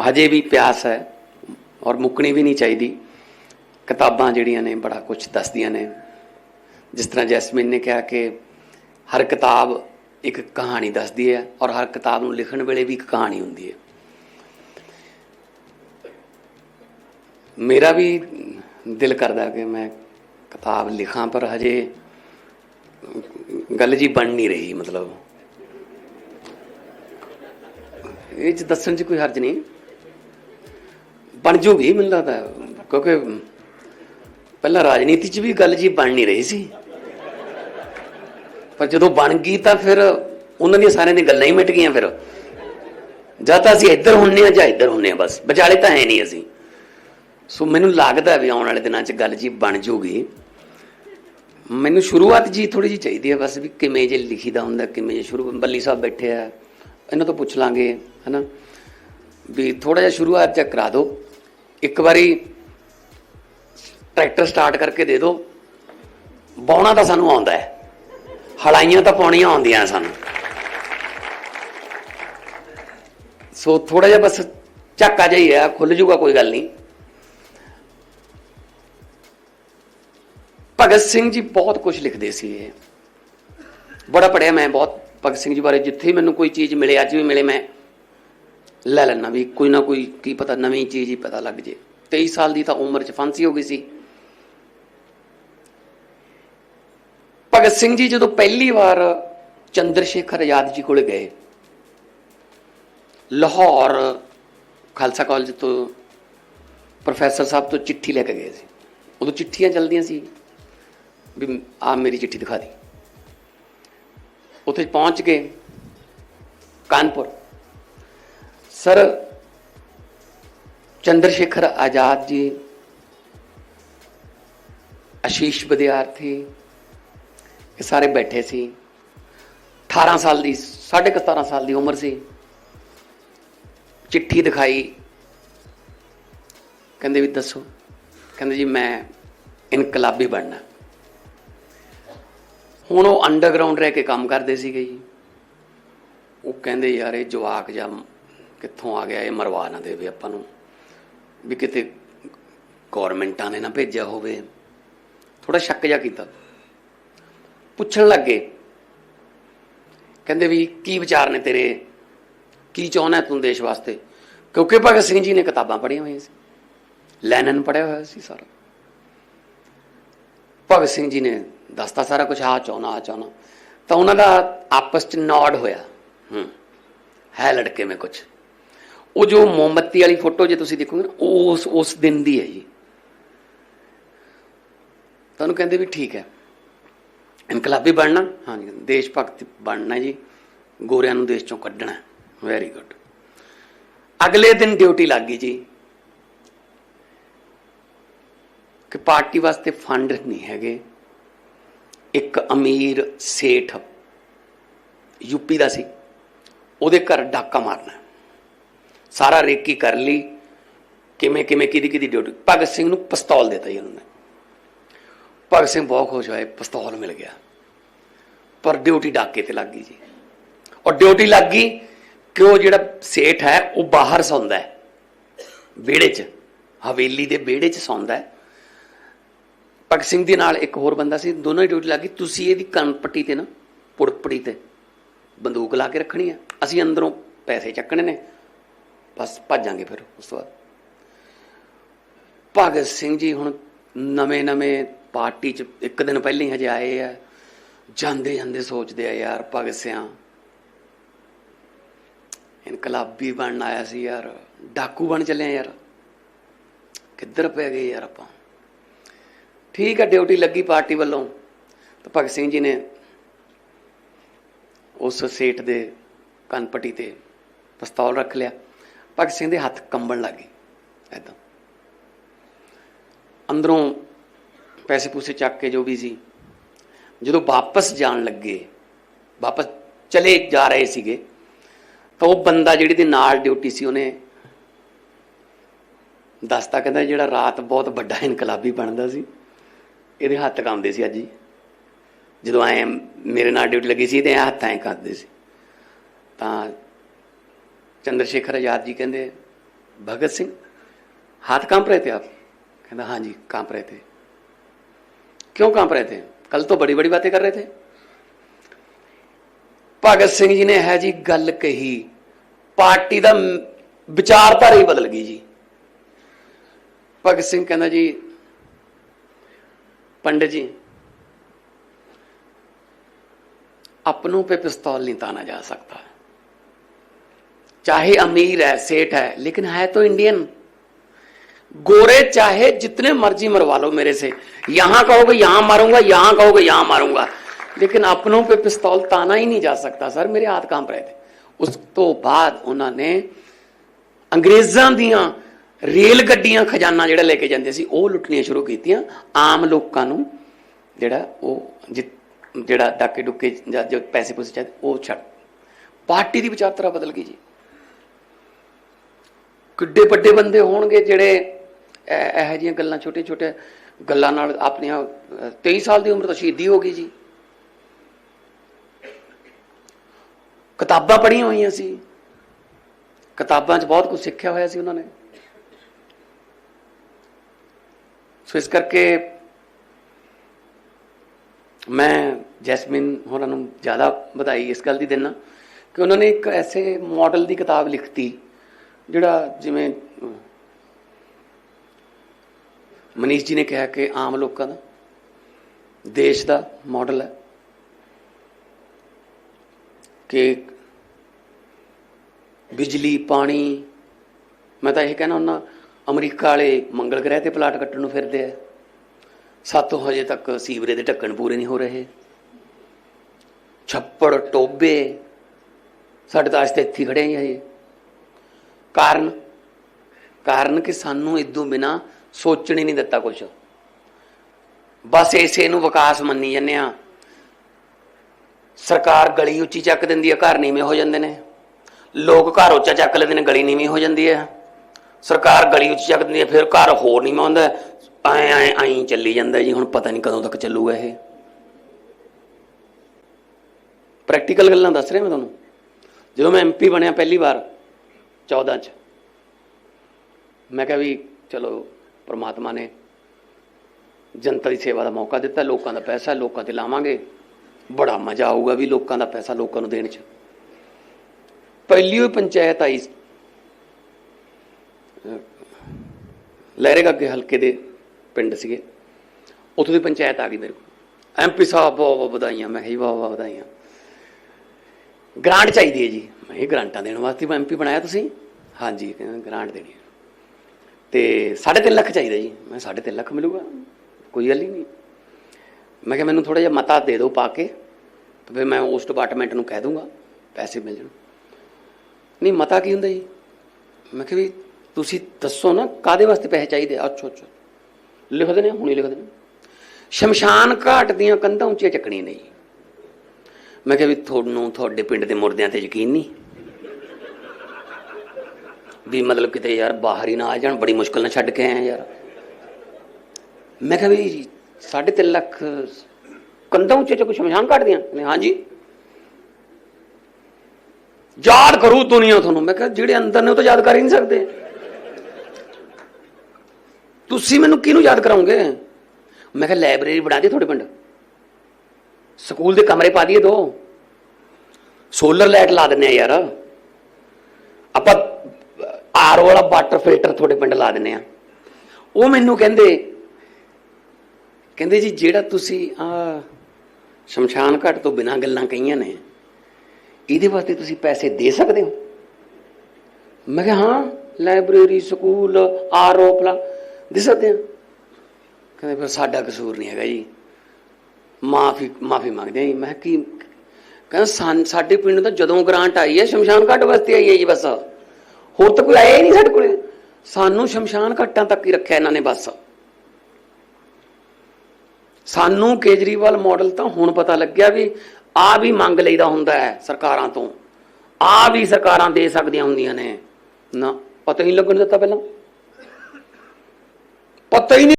ਹਜੇ ਵੀ ਪਿਆਸ ਹੈ ਔਰ ਮੁੱਕਣੀ ਵੀ ਨਹੀਂ ਚਾਹੀਦੀ। ਕਿਤਾਬਾਂ ਜਿਹੜੀਆਂ ਨੇ ਬੜਾ ਕੁਝ ਦੱਸਦੀਆਂ ਨੇ। ਜਿਸ ਤਰ੍ਹਾਂ ਜੈਸਮੀਨ ਨੇ ਕਿਹਾ ਕਿ ਹਰ ਕਿਤਾਬ ਇੱਕ ਕਹਾਣੀ ਦੱਸਦੀ ਹੈ ਔਰ ਹਰ ਕਿਤਾਬ ਨੂੰ ਲਿਖਣ ਵੇਲੇ ਵੀ ਇੱਕ ਕਹਾਣੀ ਹੁੰਦੀ ਹੈ। ਮੇਰਾ ਵੀ ਦਿਲ ਕਰਦਾ ਕਿ ਮੈਂ ਕਿਤਾਬ ਲਿਖਾਂ, ਪਰ ਹਜੇ ਗੱਲ ਜੀ ਬਣ ਨਹੀਂ ਰਹੀ ਮਤਲਬ। ਇਹ ਚ ਦੱਸਣ ਚ ਕੋਈ ਹਰਜ ਨਹੀਂ। ਬਣ ਜੂਗੀ ਮੈਨੂੰ ਲੱਗਦਾ, ਕਿਉਂਕਿ ਪਹਿਲਾਂ ਰਾਜਨੀਤੀ ਚ ਵੀ ਗੱਲ ਜੀ ਬਣ ਨਹੀਂ ਰਹੀ ਸੀ। ਪਰ ਜਦੋਂ ਬਣ ਗਈ ਤਾਂ ਫਿਰ ਉਹਨਾਂ ਦੀਆਂ ਸਾਰਿਆਂ ਦੀਆਂ ਗੱਲਾਂ ਹੀ ਮਿਟ ਗਈਆਂ ਫਿਰ। ਜਾਂ ਤਾਂ ਅਸੀਂ ਇੱਧਰ ਹੁੰਨੇ ਆ ਜਾਂ ਇੱਧਰ ਹੁੰਨੇ ਆ ਬਸ, ਵਿਚਾਲੇ ਤਾਂ ਹੈ ਨਹੀਂ ਅਸੀਂ। ਸੋ ਮੈਨੂੰ ਲੱਗਦਾ ਵੀ ਆਉਣ ਵਾਲੇ ਦਿਨਾਂ 'ਚ ਗੱਲ ਜੀ ਬਣ ਜੂਗੀ। ਮੈਨੂੰ ਸ਼ੁਰੂਆਤ ਜੀ ਥੋੜੀ ਜੀ ਚਾਹੀਦੀ ਹੈ ਬਸ ਵੀ ਕਿਵੇਂ ਜੇ ਲਿਖੀਦਾ ਹੁੰਦਾ, ਕਿਵੇਂ ਜੇ ਸ਼ੁਰੂ, ਬੱਲੀ ਸਾਹਿਬ ਬੈਠੇ ਆ, ਇਹਨਾਂ ਤੋਂ ਪੁੱਛ ਲਾਂਗੇ, ਹਨਾ? ਵੀ ਥੋੜਾ ਜਿਹਾ ਸ਼ੁਰੂਆਤ ਚ ਕਰਾ ਦਿਓ। ਇੱਕ ਵਾਰੀ ਟਰੈਕਟਰ ਸਟਾਰਟ ਕਰਕੇ ਦੇ ਦਿਓ ਬਾਉਣਾ ਤਾਂ ਸਾਨੂੰ ਆਉਂਦਾ ਹੈ। ਹਲਾਈਆਂ ਤਾਂ ਪਾਉਣੀਆਂ ਆਉਂਦੀਆਂ ਸਾਨੂੰ। ਸੋ ਥੋੜਾ ਜਿਹਾ ਬਸ ਝਾਕਾ ਜਿਹਾ ਹੀ ਹੈ, ਖੁੱਲ ਜੂਗਾ ਕੋਈ ਗੱਲ ਨਹੀਂ। ਭਗਤ ਸਿੰਘ ਜੀ ਬਹੁਤ ਕੁਝ ਲਿਖਦੇ ਸੀ ਇਹ। ਬੜਾ ਪੜਿਆ ਮੈਂ, ਬਹੁਤ। ਭਗਤ ਸਿੰਘ ਜੀ ਬਾਰੇ ਜਿੱਥੇ ਮੈਨੂੰ ਕੋਈ ਚੀਜ਼ ਮਿਲੇ, ਅੱਜ ਵੀ ਮਿਲੇ ਮੈਂ। ਲੈ ਲੈਣਾ ਵੀ ਕੋਈ ਨਾ ਕੋਈ ਕੀ ਪਤਾ ਨਵੀਂ ਚੀਜ਼ ਹੀ ਪਤਾ ਲੱਗ ਜੇ। 23 ਸਾਲ ਦੀ ਤਾਂ ਉਮਰ 'ਚ ਫਾਂਸੀ ਹੋ ਗਈ ਸੀ। ਭਗਤ ਸਿੰਘ ਜੀ ਜਦੋਂ ਪਹਿਲੀ ਵਾਰ ਚੰਦਰ ਸ਼ੇਖਰ ਆਜ਼ਾਦ ਜੀ ਕੋਲ ਗਏ, ਲਾਹੌਰ ਖਾਲਸਾ ਕਾਲਜ ਤੋਂ ਪ੍ਰੋਫੈਸਰ ਸਾਹਿਬ ਤੋਂ ਚਿੱਠੀ ਲੈ ਕੇ ਗਏ ਸੀ। ਉਦੋਂ ਚਿੱਠੀਆਂ ਚੱਲਦੀਆਂ ਸੀ ਵੀ ਆ ਮੇਰੀ ਚਿੱਠੀ ਦਿਖਾ ਦੀ। ਉੱਥੇ ਪਹੁੰਚ ਕੇ ਕਾਨਪੁਰ ਸਰ ਚੰਦਰ ਸ਼ੇਖਰ ਆਜ਼ਾਦ ਜੀ ਆਸ਼ੀਸ਼ ਵਿਦਿਆਰਥੀ, ਇਹ ਸਾਰੇ ਬੈਠੇ ਸੀ। 18 ਸਾਲ ਦੀ 17.5 ਸਾਲ ਦੀ ਉਮਰ ਸੀ। ਚਿੱਠੀ ਦਿਖਾਈ। ਕਹਿੰਦੇ ਵੀ ਦੱਸੋ, ਕਹਿੰਦੇ ਜੀ ਮੈਂ ਇਨਕਲਾਬੀ ਬਣਨਾ। ਹੁਣ ਉਹ ਅੰਡਰਗਰਾਉਂਡ ਰਹਿ ਕੇ ਕੰਮ ਕਰਦੇ ਸੀਗੇ ਜੀ। ਉਹ ਕਹਿੰਦੇ ਯਾਰ ਇਹ ਜਵਾਕ ਜਾਂ ਕਿੱਥੋਂ ਆ ਗਿਆ, ਇਹ ਮਰਵਾ ਨਾ ਦੇਵੇ ਆਪਾਂ ਨੂੰ। ਵੀ ਕਿਤੇ ਗਵਰਨਮੈਂਟਾਂ ਨੇ ਨਾ ਭੇਜਿਆ ਹੋਵੇ। ਥੋੜਾ ਸ਼ੱਕ ਜਿਹਾ ਕੀਤਾ। ਪੁੱਛਣ ਲੱਗੇ। ਕਹਿੰਦੇ ਵੀ ਕੀ ਵਿਚਾਰ ਨੇ ਤੇਰੇ? ਕੀ ਚਾਹੁੰਦਾ ਤੂੰ ਦੇਸ਼ ਵਾਸਤੇ? ਕਿਉਂਕਿ ਭਗਤ ਸਿੰਘ ਜੀ ਨੇ ਕਿਤਾਬਾਂ ਪੜ੍ਹੀਆਂ ਹੋਈਆਂ ਸੀ। ਲੈਨਨ ਪੜ੍ਹਿਆ ਹੋਇਆ ਸੀ ਸਾਰਾ। ਭਗਤ ਸਿੰਘ ਜੀ ਨੇ ਦੱਸਤਾ ਸਾਰਾ ਕੁਝ ਆ ਚਾਹੁੰਦਾ ਆ ਚਾਹੁੰਦਾ। ਤਾਂ ਉਹਨਾਂ ਦਾ ਆਪਸ ਚ ਨੌਡ ਹੋਇਆ। ਹੂੰ। ਹੈ ਲੜਕੇ ਮੇ ਕੁਝ ਉਹ ਜੋ ਮੋਮਬੱਤੀ ਵਾਲੀ ਫੋਟੋ ਜੇ ਤੁਸੀਂ ਦੇਖੋਗੇ ਨਾ ਉਹ ਉਸ ਉਸ ਦਿਨ ਦੀ ਹੈ ਜੀ। ਤੁਹਾਨੂੰ ਕਹਿੰਦੇ ਵੀ ਠੀਕ ਹੈ। ਇਨਕਲਾਬੀ ਬਣਨਾ, ਹਾਂਜੀ ਦੇਸ਼ ਭਗਤ ਬਣਨਾ ਜੀ। ਗੋਰਿਆਂ ਨੂੰ ਦੇਸ਼ ਚੋਂ ਕੱਢਣਾ ਵੈਰੀ ਗੁੱਡ ਅਗਲੇ ਦਿਨ ਡਿਊਟੀ ਲੱਗ ਗਈ ਜੀ। ਕਿ ਪਾਰਟੀ ਵਾਸਤੇ ਫੰਡ ਨਹੀਂ ਹੈਗੇ। ਇੱਕ ਅਮੀਰ ਸੇਠ ਯੂਪੀ ਦਾ ਸੀ। ਉਹਦੇ ਘਰ ਡਾਕਾ ਮਾਰਨਾ। ਸਾਰਾ ਰੇਕੀ ਕਰ ਲਈ। ਕਿਵੇਂ ਕਿਵੇਂ, ਕਿਹਦੀ ਕਿਹਦੀ ਡਿਊਟੀ? ਭਗਤ ਸਿੰਘ ਨੂੰ ਪਿਸਤੌਲ ਦਿੱਤਾ ਜੀ ਉਹਨਾਂ। ਨੇ ਭਗਤ ਸਿੰਘ ਬਹੁਤ ਖੁਸ਼ ਹੋਏ ਪਿਸਤੌਲ ਮਿਲ ਗਿਆ। ਪਰ ਡਿਊਟੀ ਡਾਕੇ ਤੇ ਲੱਗ ਗਈ ਜੀ। ਔਰ ਡਿਊਟੀ ਲੱਗ ਗਈ ਕਿ ਉਹ ਜਿਹੜਾ ਸੇਠ ਹੈ, ਉਹ ਬਾਹਰ ਸੌਂਦਾ ਹੈ। ਵਿਹੜੇ 'ਚ, ਹਵੇਲੀ ਦੇ ਵਿਹੜੇ 'ਚ ਸੌਂਦਾ ਹੈ। ਭਗਤ ਸਿੰਘ ਦੇ ਨਾਲ ਇੱਕ ਹੋਰ ਬੰਦਾ ਸੀ, ਦੋਨੋਂ ਹੀ ਡਿਊਟੀ ਲੱਗੀ ਤੁਸੀਂ ਇਹਦੀ ਕੰਪਟੀ ਤੇ ਨਾ ਪੁੜਪੜੀ ਤੇ ਬੰਦੂਕ ਲਾ ਕੇ ਰੱਖਣੀ ਆ। ਅਸੀਂ ਅੰਦਰੋਂ ਪੈਸੇ ਚੱਕਣੇ ਨੇ। ਬਸ ਭੱਜਾਂਗੇ ਫਿਰ ਉਸ ਤੋਂ ਬਾਅਦ। ਭਗਤ ਸਿੰਘ ਜੀ ਹੁਣ ਨਵੇਂ ਨਵੇਂ ਪਾਰਟੀ ਚ ਇੱਕ ਦਿਨ ਪਹਿਲਾਂ ਹੀ ਹਜੇ ਆਏ ਆ। ਜਾਂਦੇ ਜਾਂਦੇ ਸੋਚਦੇ ਆ ਯਾਰ ਭਗਤ ਸਿਆਂ। ਇਨਕਲਾਬੀ ਬਣਨ ਆਇਆ ਸੀ ਯਾਰ। ਡਾਕੂ ਬਣ ਚੱਲੇ ਆ ਯਾਰ। ਕਿੱਧਰ ਪੈ ਗਏ ਯਾਰ ਆਪਾਂ। ਠੀਕ ਹੈ ਡਿਊਟੀ ਲੱਗੀ ਪਾਰਟੀ ਵੱਲੋਂ। ਤਾਂ ਭਗਤ ਸਿੰਘ ਜੀ ਨੇ ਉਸ ਸੇਠ ਦੇ ਕੰਨਪੱਟੀ ਤੇ ਪਿਸਤੌਲ ਰੱਖ ਲਿਆ। ਭਗਤ ਸਿੰਘ ਦੇ ਹੱਥ ਕੰਬਣ ਲੱਗੇ ਐਦਾਂ ਅੰਦਰੋਂ ਪੈਸੇ ਪੂਸੇ ਚੱਕ ਕੇ ਜੋ ਵੀ ਸੀ, ਜਦੋਂ ਵਾਪਸ ਜਾਣ ਲੱਗੇ, ਵਾਪਸ ਚਲੇ ਜਾ ਰਹੇ ਸੀਗੇ, ਤਾਂ ਉਹ ਬੰਦਾ ਜਿਹੜੀ ਦੇ ਨਾਲ ਡਿਊਟੀ ਸੀ, ਉਹਨੇ ਦੱਸਤਾ, ਕਹਿੰਦਾ ਜਿਹੜਾ ਰਾਤ ਬਹੁਤ ਵੱਡਾ ਇਨਕਲਾਬੀ ਬਣਦਾ ਸੀ, ਇਹਦੇ ਹੱਥ ਕੰਮਦੇ ਸੀ ਅੱਜ ਹੀ। ਜਦੋਂ ਐ ਮੇਰੇ ਨਾਲ ਡਿਊਟੀ ਲੱਗੀ ਸੀ ਤੇ ਐਂ ਹੱਥ ਐਂ ਕਰਦੇ ਸੀ। ਤਾਂ ਚੰਦਰ ਸ਼ੇਖਰ ਆਜ਼ਾਦ ਜੀ ਕਹਿੰਦੇ भगत सिंह हाथ कांप रहे थे आप कहना हाँ जी कांप रहे थे क्यों कांप रहे थे कल तो बड़ी बड़ी बातें कर रहे थे ਭਗਤ ਸਿੰਘ ਜੀ ਨੇ ਹੈ ਜੀ ਗੱਲ ਕਹੀ ਪਾਰਟੀ ਦਾ ਮ- ਵਿਚਾਰਧਾਰਾ ਹੀ ਬਦਲ ਗਈ ਜੀ ਭਗਤ ਸਿੰਘ ਕਹਿੰਦਾ ਜੀ पंडित जी अपनों पे पिस्तौल नहीं ताना जा सकता चाहे अमीर है सेठ है लेकिन है तो इंडियन गोरे चाहे जितने मर्जी मरवा लो मेरे से यहां कहोगे यहां मारूंगा यहां कहोगे यहां मारूंगा लेकिन अपनों पे पिस्तौल ताना ही नहीं जा सकता सर ਮੇਰੇ ਹੱਥ ਕੰਪ ਰਹੇ थे ਉਸ ਤੋਂ ਬਾਅਦ ਉਹਨਾਂ ਨੇ ਅੰਗਰੇਜ਼ਾਂ ਦੀਆਂ ਰੇਲ ਗੱਡੀਆਂ ਖਜ਼ਾਨਾ ਜਿਹੜਾ ਲੈ ਕੇ ਜਾਂਦੇ ਸੀ ਉਹ ਲੁੱਟਣੀਆਂ ਸ਼ੁਰੂ ਕੀਤੀਆਂ ਆਮ ਲੋਕਾਂ ਨੂੰ ਜਿਹੜਾ ਉਹ ਜਿ- ਜਿਹੜਾ ਡਾਕੇ ਡੁੱਕੇ ਜਾਂ ਜੋ ਪੈਸੇ ਪੂਸੇ ਚਾਹੀਦੇ ਉਹ ਛੱਡ ਪਾਰਟੀ ਦੀ ਵਿਚਾਰਧਾਰਾ ਬਦਲ ਗਈ ਜੀ ਕਿੱਡੇ ਵੱਡੇ ਬੰਦੇ ਹੋਣਗੇ ਜਿਹੜੇ ਇਹ- ਇਹੋ ਜਿਹੀਆਂ ਗੱਲਾਂ ਛੋਟੇ ਛੋਟੇ ਗੱਲਾਂ ਨਾਲ ਆਪਣੀਆਂ ਅਹ, 23 ਸਾਲ ਦੀ ਉਮਰ ਤੋਂ ਸ਼ਹੀਦੀ ਹੋ ਗਈ ਜੀ। ਕਿਤਾਬਾਂ ਪੜ੍ਹੀਆਂ ਹੋਈਆਂ ਸੀ। ਕਿਤਾਬਾਂ 'ਚ ਬਹੁਤ ਕੁਝ ਸਿੱਖਿਆ ਹੋਇਆ ਸੀ ਉਹਨਾਂ ਨੇ। ਸੋ ਇਸ ਕਰਕੇ ਮੈਂ ਜੈਸਮਿਨ ਹੋਰਾਂ ਨੂੰ ਜ਼ਿਆਦਾ ਵਧਾਈ ਇਸ ਗੱਲ ਦੀ ਦੇਣਾ ਕਿ ਉਹਨਾਂ ਨੇ ਇੱਕ ਐਸੇ ਮਾਡਲ ਦੀ ਕਿਤਾਬ ਲਿਖਤੀ। ਜਿਹੜਾ ਜਿਵੇਂ, ਮਨੀਸ਼ ਜੀ ਨੇ ਕਿਹਾ ਕਿ ਆਮ ਲੋਕਾਂ ਦਾ, ਦੇਸ਼ ਦਾ ਮਾਡਲ ਹੈ ਕਿ ਬਿਜਲੀ, ਪਾਣੀ, ਮੈਂ ਤਾਂ ਇਹ ਕਹਿਣਾ ਹੁੰਦਾ, ਅਮਰੀਕਾ ਵਾਲੇ ਮੰਗਲ ਗ੍ਰਹਿ ਤੇ ਪਲਾਟ ਕੱਟਣ ਨੂੰ ਫਿਰਦੇ ਆ। ਸਾਤੋਂ ਹਜੇ ਤੱਕ ਸੀਵਰੇ ਦੇ ਢੱਕਣ ਪੂਰੇ ਨਹੀਂ ਹੋ ਰਹੇ। ਛੱਪੜ ਟੋਬੇ ਸਾਡੇ ਤਾਂ ਅੱਜ ਤੇ ਇੱਥੇ ਹੀ ਖੜੇ ਆ ਹਜੇ ਕਾਰਨ? ਕਾਰਨ ਕਿ ਸਾਨੂੰ ਇਦੋਂ ਬਿਨਾ ਸੋਚਣ ਹੀ ਨਹੀਂ ਦਿੱਤਾ ਕੁਝ ਬਸ ਇਸੇ ਨੂੰ ਵਿਕਾਸ ਮੰਨੀ ਜਾਂਦੇ ਆ ਸਰਕਾਰ ਗਲੀ ਉੱਚੀ ਚੱਕ ਦਿੰਦੀ ਹੈ, ਘਰ ਨੀਵੇਂ ਹੋ ਜਾਂਦੇ ਨੇ। ਲੋਕ ਘਰ ਉੱਚਾ ਚੱਕ ਲੈਂਦੇ ਨੇ, ਗਲੀ ਨੀਵੀਂ ਹੋ ਜਾਂਦੀ ਹੈ। ਸਰਕਾਰ ਗਲੀ ਉੱਚੀ ਚੱਕ ਦਿੰਦੀ ਹੈ, ਫਿਰ ਘਰ ਹੋਰ ਨੀਵਾਂ ਹੁੰਦਾ ਐ ਐ, ਐਂ ਚੱਲੀ ਜਾਂਦਾ ਜੀ, ਹੁਣ ਪਤਾ ਨਹੀਂ ਕਦੋਂ ਤੱਕ ਚੱਲੂਗਾ ਇਹ। ਪ੍ਰੈਕਟੀਕਲ ਗੱਲਾਂ ਦੱਸ ਰਿਹਾ ਮੈਂ ਤੁਹਾਨੂੰ। ਜਦੋਂ ਮੈਂ ਐਮਪੀ ਬਣਿਆ ਪਹਿਲੀ ਵਾਰ 14 ਚ। ਮੈਂ ਕਿਹਾ ਵੀ ਚਲੋ ਪ੍ਰਮਾਤਮਾ ਨੇ ਜਨਤਾ ਦੀ ਸੇਵਾ ਦਾ ਮੌਕਾ ਦਿੱਤਾ, ਲੋਕਾਂ ਦਾ ਪੈਸਾ, ਲੋਕਾਂ ਤੇ ਲਾਵਾਂਗੇ। ਬੜਾ ਮਜ਼ਾ ਆਊਗਾ ਵੀ ਲੋਕਾਂ ਦਾ ਪੈਸਾ ਲੋਕਾਂ ਨੂੰ ਦੇਣ ਚ। ਪਹਿਲੀ ਹੋਈ ਪੰਚਾਇਤ ਆਈ ਲਹਿਰੇਗਾ ਲਹਿਰੇ ਹਲਕੇ ਦੇ ਪਿੰਡ ਸੀਗੇ। ਉੱਥੋਂ ਦੀ ਪੰਚਾਇਤ ਆ ਗਈ ਮੇਰੇ ਕੋਲ। ਐਮਪੀ ਸਾਹਿਬ ਬਹੁਤ ਬਹੁਤ ਵਧਾਈਆਂ। ਮੈਂ ਕਿਹਾ ਜੀ ਬਹੁਤ ਬਹੁਤ ਵਧਾਈਆਂ। ਗ੍ਰਾਂਟ ਚਾਹੀਦੀ ਹੈ ਜੀ। ਇਹ ਗ੍ਰਾਂਟਾਂ ਦੇਣ ਵਾਸਤੇ ਮੈਂ ਐਮਪੀ ਬਣਾਇਆ ਤੁਸੀਂ? ਹਾਂਜੀ ਕਹਿੰਦੇ ਗ੍ਰਾਂਟ ਦੇਣੀ ਹੈ। ਤੇ 3.5 ਲੱਖ ਚਾਹੀਦਾ ਜੀ। ਮੈਂ 3.5 ਲੱਖ ਮਿਲੂਗਾ। ਕੋਈ ਗੱਲ ਹੀ ਨਹੀਂ। ਮੈਂ ਕਿਹਾ ਮੈਨੂੰ ਥੋੜਾ ਜਿਹਾ ਮਤਾ ਦੇ ਦਿਓ ਪਾ ਕੇ, ਤੇ ਫਿਰ ਮੈਂ ਉਸ ਡਿਪਾਰਟਮੈਂਟ ਨੂੰ ਕਹਿ ਦੂੰਗਾ, ਪੈਸੇ ਮਿਲ ਜਾਣ। ਨਹੀਂ, ਮਤਾ ਕੀ ਹੁੰਦਾ ਜੀ? ਮੈਂ ਕਿਹਾ ਵੀ ਤੁਸੀਂ ਦੱਸੋ ਨਾ ਕਾਦੇ ਵਾਸਤੇ ਪੈਸੇ ਚਾਹੀਦੇ ਆ? ਅੱਛਾ ਅੱਛਾ। ਲਿਖ ਨੇ, ਹੁਣੇ ਲਿਖ ਨੇ। ਸ਼ਮਸ਼ਾਨ ਘਾਟ ਦੀਆਂ ਕੰਧਾਂ ਉੱਚੀਆਂ ਚੱਕਣੀਆਂ ਨੇ ਜੀ। ਮੈਂ ਕਿਹਾ ਵੀ ਤੁਹਾਨੂੰ, ਤੁਹਾਡੇ ਪਿੰਡ ਦੇ ਮੁਰਦਿਆਂ ਤੇ ਯਕੀਨ ਨਹੀਂ। ਵੀ ਮਤਲਬ ਕਿਤੇ ਯਾਰ ਬਾਹਰ ਹੀ ਨਾ ਆ ਜਾਣ, ਬੜੀ ਮੁਸ਼ਕਲ ਨਾਲ ਛੱਡ ਕੇ ਆਏ ਆ ਯਾਰ। ਮੈਂ ਕਿਹਾ ਵੀ 3.5 ਲੱਖ ਕੰਧਾਂ ਉੱਚੇ ਚੱਕ ਸ਼ਮਸ਼ਾਨ ਘਾਟ ਦੀਆਂ? ਨੇ ਹਾਂਜੀ। ਯਾਦ ਕਰੂ ਦੁਨੀਆ ਤੁਹਾਨੂੰ। ਮੈਂ ਕਿਹਾ, ਜਿਹੜੇ ਅੰਦਰ ਨੇ ਉਹ ਤਾਂ ਯਾਦ ਕਰ ਹੀ ਨਹੀਂ ਸਕਦੇ। ਤੁਸੀਂ ਮੈਨੂੰ ਕਿਹਨੂੰ ਯਾਦ ਕਰਾਉਂਗੇ? ਮੈਂ ਕਿਹਾ, ਲਾਇਬ੍ਰੇਰੀ ਬਣਾ ਦੇ ਤੁਹਾਡੇ ਪਿੰਡ। ਸਕੂਲ ਦੇ ਕਮਰੇ ਪਾ ਦਈਏ ਦੋ। ਸੋਲਰ ਲਾਈਟ ਲਾ ਦਿੰਨੇ ਆ ਯਾਰ। ਆਪਾਂ ਆਰਓ ਵਾਲਾ ਵਾਟਰ ਫਿਲਟਰ ਤੁਹਾਡੇ ਪਿੰਡ ਲਾ ਦਿੰਨੇ ਆ। ਉਹ ਮੈਨੂੰ ਕਹਿੰਦੇ ਕਹਿੰਦੇ ਜੀ ਜਿਹੜਾ ਤੁਸੀਂ ਆ ਸ਼ਮਸ਼ਾਨ ਘਾਟ ਤੋਂ ਬਿਨਾਂ ਗੱਲਾਂ ਕਹੀਆਂ ਨੇ, ਇਹਦੇ ਵਾਸਤੇ ਤੁਸੀਂ ਪੈਸੇ ਦੇ ਸਕਦੇ ਹੋ? ਮੈਂ ਕਿਹਾ, ਹਾਂ, ਲਾਇਬ੍ਰੇਰੀ, ਸਕੂਲ ਆਰਓ ਪਲਾ ਦੇ ਸਕਦੇ ਹਾਂ ਕਹਿੰਦੇ, ਫਿਰ ਸਾਡਾ ਕਸੂਰ ਨਹੀਂ ਹੈਗਾ ਜੀ। ਮਾਫੀ ਮਾਫੀ ਮੰਗਦੇ ਹਾਂ ਜੀ। ਮੈਂ ਕਿਹਾ, ਕੀ ਕਹਿੰਦਾ ਸਾਡੇ ਪਿੰਡ ਦਾ ਜਦੋਂ ਗ੍ਰਾਂਟ ਆਈ ਹੈ, ਸ਼ਮਸ਼ਾਨ ਘਾਟ ਵਾਸਤੇ ਆਈ ਹੈ ਜੀ ਬਸ। ਹੋਰ ਤਾਂ ਕੋਈ ਆਇਆ ਹੀ ਨਹੀਂ ਸਾਡੇ ਕੋਲੇ। ਸਾਨੂੰ ਸ਼ਮਸ਼ਾਨ ਘਾਟਾਂ ਤੱਕ ਹੀ ਰੱਖਿਆ ਇਹਨਾਂ ਨੇ ਬਸ। ਸਾਨੂੰ ਕੇਜਰੀਵਾਲ ਮਾਡਲ ਤਾਂ ਹੁਣ ਪਤਾ ਲੱਗਿਆ ਵੀ ਆ ਵੀ ਮੰਗ ਲਈਦਾ ਹੁੰਦਾ ਹੈ ਸਰਕਾਰਾਂ ਤੋਂ। ਆ ਵੀ ਸਰਕਾਰਾਂ ਦੇ ਸਕਦੀਆਂ ਹੁੰਦੀਆਂ ਨੇ। ਨਾ, ਪਤਾ ਹੀ ਨਹੀਂ ਲੱਗਣ ਦਿੱਤਾ ਪਹਿਲਾਂ। ਪਤਾ ਹੀ ਨਹੀਂ